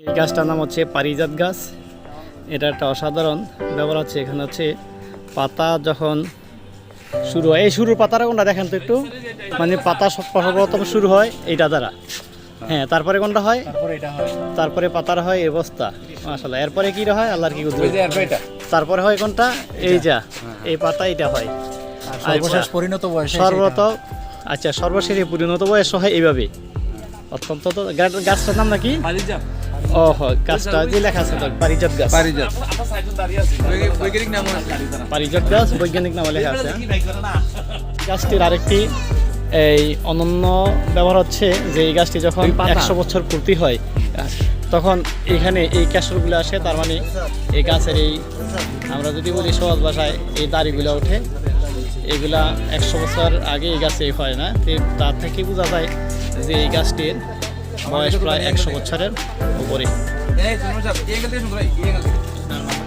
এই গাছটার নাম হচ্ছে পারিজাত গাছ। এটা একটা অসাধারণ ব্যবহার হচ্ছে। এখানে হচ্ছে পাতা যখন শুরু হয় এই শুরুর পাতাটা কোনটা দেখেন তো একটু? মানে পাতা সর্বপ্রথম শুরু হয় এইটা দ্বারা। হ্যাঁ তারপরে কোনটা হয়? তারপরে পাতার হয় এই বস্তা। মাসাল্লাহ এরপরে কি হয়? আল্লাহর কি। তারপরে হয় কোনটা? এই যা এই পাতা এটা হয়। সর্বশেষ আচ্ছা। পরিণত বয়সে সর্বত আচ্ছা সর্বশেষে পরিণত বয়স হয় এইভাবে। অত্যন্ত গাছটার নাম নাকি? ও গাছটা যে লেখা আছে তো পারিজাত গাছ। পারিজাত। বৈজ্ঞানিক নাম পারিজাত গাছ বৈজ্ঞানিক নামে লেখা আছে। গাছটির আরেকটি এই অনন্য ব্যবহার হচ্ছে যে এই গাছটি যখন একশো বছর পূর্তি হয় তখন এখানে এই ক্যাশরগুলো আসে তার মানে এই গাছের এই আমরা যদি বলি সহজ ভাষায় এই দাড়িগুলো ওঠে। এগুলা একশো বছর আগে এই গাছে হয় না তার থেকে বোঝা যায় যে এই গাছটির বয়স প্রায় একশো বছরের উপরে।